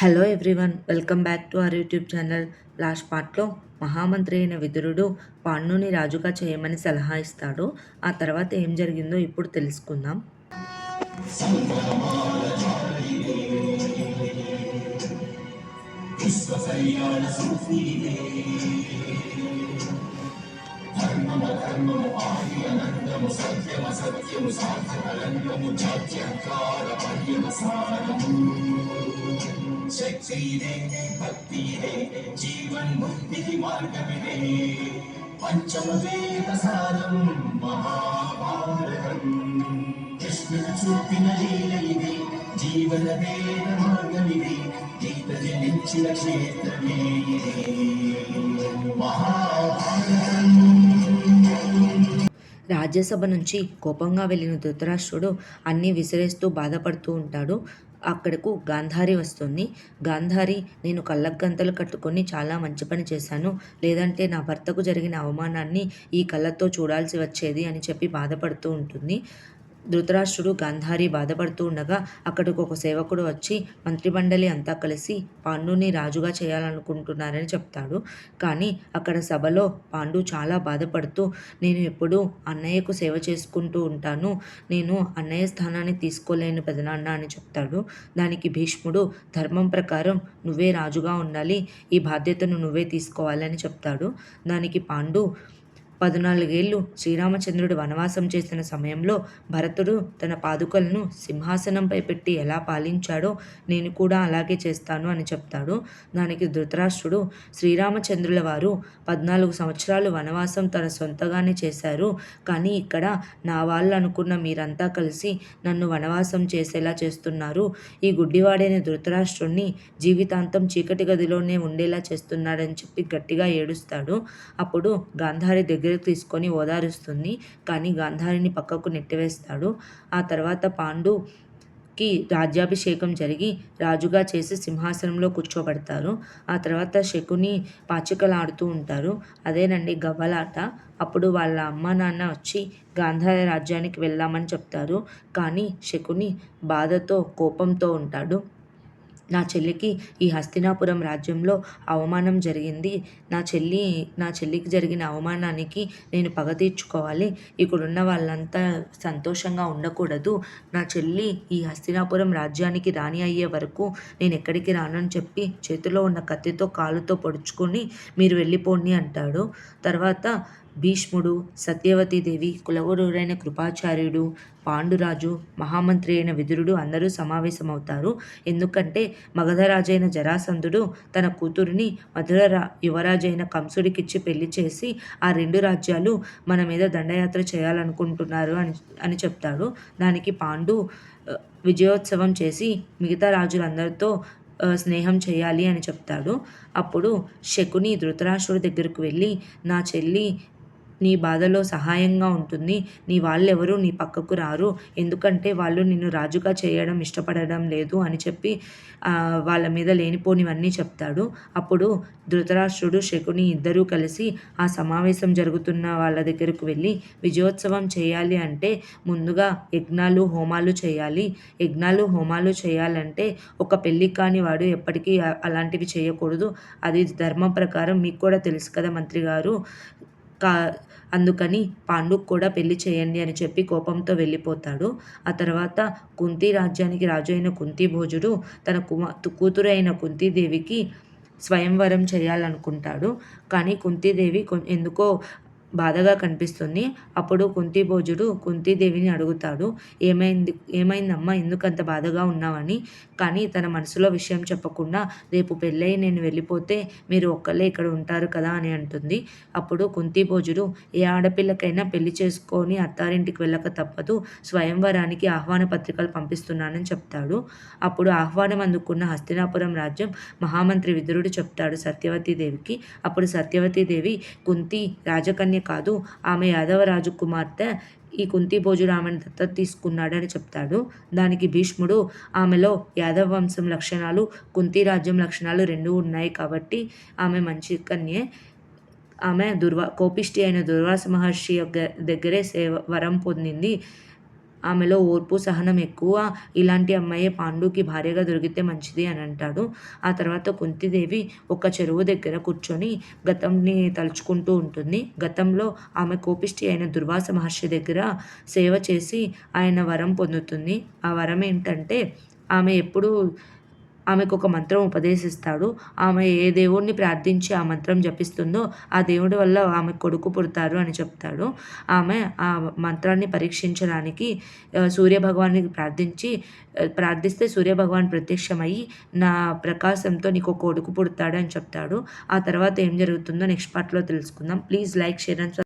Hello everyone welcome back to our YouTube channel last పార్ట్లో మహామంత్రి అయిన విదురుడు పాండుని రాజుగా చేయమని సలహా ఇస్తాడు. ఆ తర్వాత ఏం జరిగిందో ఇప్పుడు తెలుసుకుందాం. శక్తిదే భక్తిదే జీవన్ ముక్తికి మార్గమిదే పంచమ వేద సారం మహాభారతం కృష్ణుడు చూపిన లీల ఇది జీవన వేద మార్గమిది గీత జనించిన క్షేత్రమే. ఇది మహాభారతం. రాజ్యసభ నుంచి కోపంగా వెళ్ళిన ధృతరాష్ట్రుడు అన్నీ విసిరేస్తూ బాధపడుతూ ఉంటాడు. అక్కడకు గాంధారి వస్తుంది. గాంధారి నేను కళ్ళకు గంతలు కట్టుకొని చాలా మంచి పని చేశాను. లేదంటే నా భర్తకు జరిగిన అవమానాన్ని ఈ కళ్ళతో చూడాల్సి వచ్చేది అని చెప్పి బాధపడుతూ ఉంటుంది. ధృతరాష్ట్రుడు గాంధారి బాధపడుతూ ఉండగా అక్కడికి ఒక సేవకుడు వచ్చి మంత్రిమండలి అంతా కలిసి పాండుని రాజుగా చేయాలనుకుంటున్నారని చెప్తాడు. కానీ అక్కడ సభలో పాండు చాలా బాధపడుతూ నేను ఎప్పుడూ అన్నయ్యకు సేవ చేసుకుంటూ ఉంటాను. నేను అన్నయ్య స్థానాన్ని తీసుకోలేను పెదనాన్న అని చెప్తాడు. దానికి భీష్ముడు ధర్మం ప్రకారం నువ్వే రాజుగా ఉండాలి. ఈ బాధ్యతను నువ్వే తీసుకోవాలని చెప్తాడు. దానికి పాండు పద్నాలుగేళ్ళు శ్రీరామచంద్రుడు వనవాసం చేసిన సమయంలో భరతుడు తన పాదుకలను సింహాసనంపై పెట్టి ఎలా పాలించాడో నేను కూడా అలాగే చేస్తాను అని చెప్తాడు. దానికి ధృతరాష్ట్రుడు శ్రీరామచంద్రుల వారు పద్నాలుగు సంవత్సరాలు వనవాసం తన సొంతగానే చేశారు. కానీ ఇక్కడ నా వాళ్ళు అనుకున్న మీరంతా కలిసి నన్ను వనవాసం చేసేలా చేస్తున్నారు. ఈ గుడ్డివాడైన ధృతరాష్ట్రుణ్ణి జీవితాంతం చీకటి గదిలోనే ఉండేలా చేస్తున్నాడని చెప్పి గట్టిగా ఏడుస్తాడు. అప్పుడు గాంధారి దగ్గర దగ్గరకు తీసుకొని ఓదారుస్తుంది. కానీ గాంధారిని పక్కకు నెట్టివేస్తాడు. ఆ తర్వాత పాండు కి రాజ్యాభిషేకం జరిగి రాజుగా చేసి సింహాసనంలో కూర్చోబెడతారు. ఆ తర్వాత శకుని పాచికలాడుతూ ఉంటారు. అదేనండి గవ్వలాట. అప్పుడు వాళ్ళ అమ్మ నాన్న వచ్చి గాంధార రాజ్యానికి వెళ్దామని చెప్తారు. కానీ శకుని బాధతో కోపంతో ఉంటాడు. నా చెల్లికి ఈ హస్తినాపురం రాజ్యంలో అవమానం జరిగింది. నా చెల్లి నా చెల్లికి జరిగిన అవమానానికి నేను పగ తీర్చుకోవాలి. ఇక్కడున్న వాళ్ళంతా సంతోషంగా ఉండకూడదు. నా చెల్లి ఈ హస్తినాపురం రాజ్యానికి రాణి అయ్యే వరకు నేను ఎక్కడికి రానని చెప్పి చేతిలో ఉన్న కత్తితో కాలుతో పొడుచుకొని మీరు వెళ్ళిపోండి అంటాడు. తర్వాత భీష్ముడు సత్యవతీదేవి కులగురుడైన కృపాచార్యుడు పాండురాజు మహామంత్రి అయిన విదురుడు అందరూ సమావేశమవుతారు. ఎందుకంటే మగధరాజైన జరాసంధుడు తన కూతురిని మధుర యువరాజైన కంసుడికిచ్చి పెళ్ళి చేసి ఆ రెండు రాజ్యాలు మన మీద దండయాత్ర చేయాలనుకుంటున్నారు అని అని చెప్తాడు. దానికి పాండు విజయోత్సవం చేసి మిగతా రాజులందరితో స్నేహం చేయాలి అని చెప్తాడు. అప్పుడు శకుని ధృతరాష్ట్రుడి దగ్గరకు వెళ్ళి నా చెల్లి నీ బాధలో సహాయంగా ఉంటుంది. నీ వాళ్ళెవరు నీ పక్కకు రారు. ఎందుకంటే వాళ్ళు నిన్ను రాజుగా చేయడం ఇష్టపడడం లేదు అని చెప్పి వాళ్ళ మీద లేనిపోనివన్నీ చెప్తాడు. అప్పుడు ధృతరాష్ట్రుడు శకుని ఇద్దరూ కలిసి ఆ సమావేశం జరుగుతున్న వాళ్ళ దగ్గరకు వెళ్ళి విజయోత్సవం చేయాలి అంటే ముందుగా యజ్ఞాలు హోమాలు చేయాలి. యజ్ఞాలు హోమాలు చేయాలంటే ఒక పెళ్ళి కాని వాడు ఎప్పటికీ అలాంటివి చేయకూడదు. అది ధర్మం ప్రకారం మీకు కూడా తెలుసు కదా మంత్రి గారు. కా అందుకని పాండుకు కూడా పెళ్ళి చేయండి అని చెప్పి కోపంతో వెళ్ళిపోతాడు. ఆ తర్వాత కుంతి రాజ్యానికి రాజు అయిన కుంతి భోజుడు తన కుమా కూతురు అయిన కుంతీదేవికి స్వయంవరం చేయాలనుకుంటాడు. కానీ కుంతీదేవి ఎందుకో బాధగా కనిపిస్తుంది. అప్పుడు కుంతిభోజుడు కుంతీదేవిని అడుగుతాడు ఏమైంది ఏమైందమ్మా? ఎందుకంత బాధగా ఉన్నావని? కానీ తన మనసులో విషయం చెప్పకుండా రేపు పెళ్ళై నేను వెళ్ళిపోతే మీరు ఒక్కళ్ళే ఇక్కడ ఉంటారు కదా అని అంటుంది. అప్పుడు కుంతిభోజుడు ఏ ఆడపిల్లకైనా పెళ్ళి చేసుకొని అత్తారింటికి వెళ్ళక తప్పదు. స్వయంవరానికి ఆహ్వాన పత్రికలు పంపిస్తున్నానని చెప్తాడు. అప్పుడు ఆహ్వానం అందుకున్న హస్తినాపురం రాజ్యం మహామంత్రి విదురుడు చెప్తాడు సత్యవతీదేవికి. అప్పుడు సత్యవతీదేవి కుంతి రాజకన్య కాదు ఆమె యాదవరాజు కుమార్తె ఈ కుంతిభోజుడు ఆమెను దత్తత తీసుకున్నాడని చెప్తాడు. దానికి భీష్ముడు ఆమెలో యాదవ వంశం లక్షణాలు కుంతి రాజ్యం లక్షణాలు రెండు ఉన్నాయి కాబట్టి ఆమె మంచి కన్యే. ఆమె దుర్వా కోపిష్టి అయిన దుర్వాస మహర్షి యొక్క దగ్గరే సేవ వరం పొందింది. ఆమెలో ఓర్పు సహనం ఎక్కువ. ఇలాంటి అమ్మాయే పాండుకి భార్యగా దొరికితే మంచిది అని అంటాడు. ఆ తర్వాత కుంతిదేవి ఒక చెరువు దగ్గర కూర్చొని గతంని తలుచుకుంటూ ఉంటుంది. గతంలో ఆమె కోపిష్టి అయిన దుర్వాస మహర్షి దగ్గర సేవ చేసి ఆయన వరం పొందుతుంది. ఆ వరం ఏంటంటే ఆమె ఎప్పుడూ ఆమెకు ఒక మంత్రం ఉపదేశిస్తాడు. ఆమె ఏ దేవుణ్ణి ప్రార్థించి ఆ మంత్రం జపిస్తుందో ఆ దేవుడి వల్ల ఆమె కొడుకు పుడతారు అని చెప్తాడు. ఆమె ఆ మంత్రాన్ని పరీక్షించడానికి సూర్యభగవాన్ని ప్రార్థించి ప్రార్థిస్తే సూర్యభగవాన్ ప్రత్యక్షమయ్యి నా ప్రకాశంతో నీకు కొడుకు పుడతాడు అని చెప్తాడు. ఆ తర్వాత ఏం జరుగుతుందో నెక్స్ట్ పార్ట్లో తెలుసుకుందాం. Please like share and